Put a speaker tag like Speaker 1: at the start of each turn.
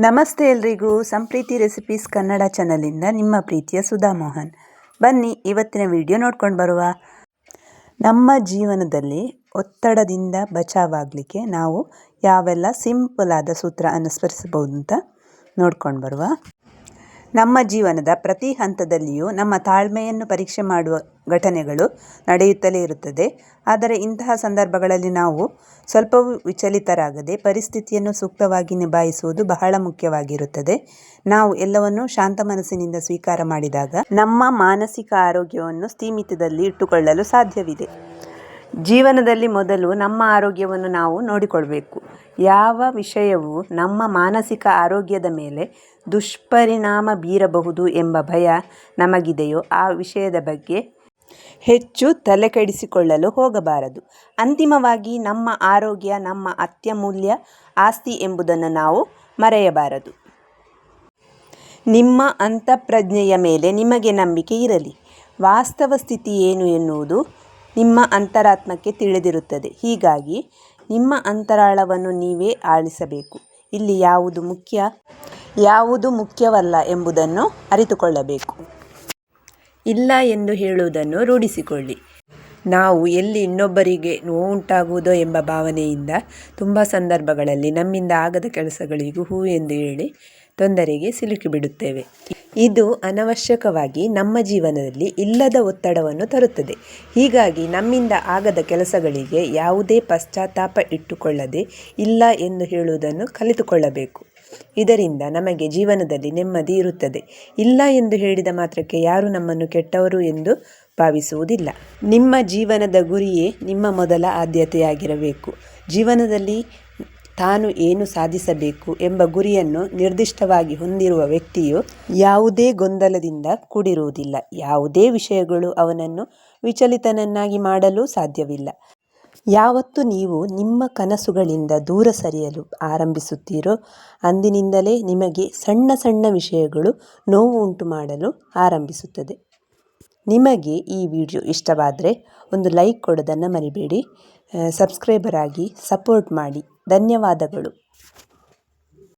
Speaker 1: ನಮಸ್ತೆ ಎಲ್ರಿಗೂ. ಸಂಪ್ರೀತಿ ರೆಸಿಪೀಸ್ ಕನ್ನಡ ಚಾನಲಿಂದ ನಿಮ್ಮ ಪ್ರೀತಿಯ ಸುಧಾ ಮೋಹನ್. ಬನ್ನಿ, ಇವತ್ತಿನ ವಿಡಿಯೋ ನೋಡ್ಕೊಂಡು ಬರುವ. ನಮ್ಮ ಜೀವನದಲ್ಲಿ ಒತ್ತಡದಿಂದ ಬಚಾವಾಗಲಿಕ್ಕೆ ನಾವು ಯಾವೆಲ್ಲ ಸಿಂಪಲ್ ಆದ ಸೂತ್ರ ಅನುಸರಿಸಬಹುದು ಅಂತ ನೋಡ್ಕೊಂಡು ಬರುವ. ನಮ್ಮ ಜೀವನದ ಪ್ರತಿ ಹಂತದಲ್ಲಿಯೂ ನಮ್ಮ ತಾಳ್ಮೆಯನ್ನು ಪರೀಕ್ಷೆ ಮಾಡುವ ಘಟನೆಗಳು ನಡೆಯುತ್ತಲೇ ಇರುತ್ತದೆ. ಆದರೆ ಇಂತಹ ಸಂದರ್ಭಗಳಲ್ಲಿ ನಾವು ಸ್ವಲ್ಪವೂ ವಿಚಲಿತರಾಗದೆ ಪರಿಸ್ಥಿತಿಯನ್ನು ಸೂಕ್ತವಾಗಿ ನಿಭಾಯಿಸುವುದು ಬಹಳ ಮುಖ್ಯವಾಗಿರುತ್ತದೆ. ನಾವು ಎಲ್ಲವನ್ನೂ ಶಾಂತ ಮನಸ್ಸಿನಿಂದ ಸ್ವೀಕಾರ ಮಾಡಿದಾಗ ನಮ್ಮ ಮಾನಸಿಕ ಆರೋಗ್ಯವನ್ನು ಸ್ಥೀಮಿತದಲ್ಲಿ ಇಟ್ಟುಕೊಳ್ಳಲು ಸಾಧ್ಯವಿದೆ. ಜೀವನದಲ್ಲಿ ಮೊದಲು ನಮ್ಮ ಆರೋಗ್ಯವನ್ನು ನಾವು ನೋಡಿಕೊಳ್ಬೇಕು. ಯಾವ ವಿಷಯವು ನಮ್ಮ ಮಾನಸಿಕ ಆರೋಗ್ಯದ ಮೇಲೆ ದುಷ್ಪರಿಣಾಮ ಬೀರಬಹುದು ಎಂಬ ಭಯ ನಮಗಿದೆಯೋ ಆ ವಿಷಯದ ಬಗ್ಗೆ ಹೆಚ್ಚು ತಲೆಕೆಡಿಸಿಕೊಳ್ಳಲು ಹೋಗಬಾರದು. ಅಂತಿಮವಾಗಿ ನಮ್ಮ ಆರೋಗ್ಯ, ನಮ್ಮ ಅತ್ಯಮೂಲ್ಯ ಆಸ್ತಿ ಎಂಬುದನ್ನು ನಾವು ಮರೆಯಬಾರದು. ನಿಮ್ಮ ಅಂತಃಪ್ರಜ್ಞೆಯ ಮೇಲೆ ನಿಮಗೆ ನಂಬಿಕೆ ಇರಲಿ. ವಾಸ್ತವ ಸ್ಥಿತಿ ಏನು ಎನ್ನುವುದು ನಿಮ್ಮ ಅಂತರಾತ್ಮಕ್ಕೆ ತಿಳಿದಿರುತ್ತದೆ. ಹೀಗಾಗಿ ನಿಮ್ಮ ಅಂತರಾಳವನ್ನು ನೀವೇ ಆಳಿಸಬೇಕು. ಇಲ್ಲಿ ಯಾವುದು ಮುಖ್ಯ, ಯಾವುದು ಮುಖ್ಯವಲ್ಲ ಎಂಬುದನ್ನು ಅರಿತುಕೊಳ್ಳಬೇಕು. ಇಲ್ಲ ಎಂದು ಹೇಳುವುದನ್ನು ರೂಢಿಸಿಕೊಳ್ಳಿ. ನಾವು ಎಲ್ಲಿ ಇನ್ನೊಬ್ಬರಿಗೆ ನೋವುಂಟಾಗುವುದೋ ಎಂಬ ಭಾವನೆಯಿಂದ ತುಂಬ ಸಂದರ್ಭಗಳಲ್ಲಿ ನಮ್ಮಿಂದ ಆಗದ ಕೆಲಸಗಳಿಗೂ ಹೂ ಎಂದು ಹೇಳಿ ತೊಂದರೆಗೆ ಸಿಲುಕಿಬಿಡುತ್ತೇವೆ ಇದು ಅನವಶ್ಯಕವಾಗಿ ನಮ್ಮ ಜೀವನದಲ್ಲಿ ಇಲ್ಲದ ಒತ್ತಡವನ್ನು ತರುತ್ತದೆ. ಹೀಗಾಗಿ ನಮ್ಮಿಂದ ಆಗದ ಕೆಲಸಗಳಿಗೆ ಯಾವುದೇ ಪಶ್ಚಾತ್ತಾಪ ಇಟ್ಟುಕೊಳ್ಳದೆ ಇಲ್ಲ ಎಂದು ಹೇಳುವುದನ್ನು ಕಲಿತುಕೊಳ್ಳಬೇಕು. ಇದರಿಂದ ನಮಗೆ ಜೀವನದಲ್ಲಿ ನೆಮ್ಮದಿ ಇರುತ್ತದೆ. ಇಲ್ಲ ಎಂದು ಹೇಳಿದ ಮಾತ್ರಕ್ಕೆ ಯಾರು ನಮ್ಮನ್ನು ಕೆಟ್ಟವರು ಎಂದು ಭಾವಿಸುವುದಿಲ್ಲ. ನಿಮ್ಮ ಜೀವನದ ಗುರಿಯೇ ನಿಮ್ಮ ಮೊದಲ ಆದ್ಯತೆಯಾಗಿರಬೇಕು. ಜೀವನದಲ್ಲಿ ತಾನು ಏನು ಸಾಧಿಸಬೇಕು ಎಂಬ ಗುರಿಯನ್ನು ನಿರ್ದಿಷ್ಟವಾಗಿ ಹೊಂದಿರುವ ವ್ಯಕ್ತಿಯು ಯಾವುದೇ ಗೊಂದಲದಿಂದ ಕೂಡಿರುವುದಿಲ್ಲ. ಯಾವುದೇ ವಿಷಯಗಳು ಅವನನ್ನು ವಿಚಲಿತನನ್ನಾಗಿ ಮಾಡಲು ಸಾಧ್ಯವಿಲ್ಲ. ಯಾವತ್ತು ನೀವು ನಿಮ್ಮ ಕನಸುಗಳಿಂದ ದೂರ ಸರಿಯಲು ಆರಂಭಿಸುತ್ತೀರೋ, ಅಂದಿನಿಂದಲೇ ನಿಮಗೆ ಸಣ್ಣ ಸಣ್ಣ ವಿಷಯಗಳು ನೋವು ಉಂಟು ಮಾಡಲು ಆರಂಭಿಸುತ್ತದೆ. ನಿಮಗೆ ಈ ವಿಡಿಯೋ ಇಷ್ಟವಾದರೆ ಒಂದು ಲೈಕ್ ಕೊಡೋದನ್ನು ಮರಿಬೇಡಿ. ಸಬ್ಸ್ಕ್ರೈಬರ್ ಆಗಿ ಸಪೋರ್ಟ್ ಮಾಡಿ. ಧನ್ಯವಾದಗಳು.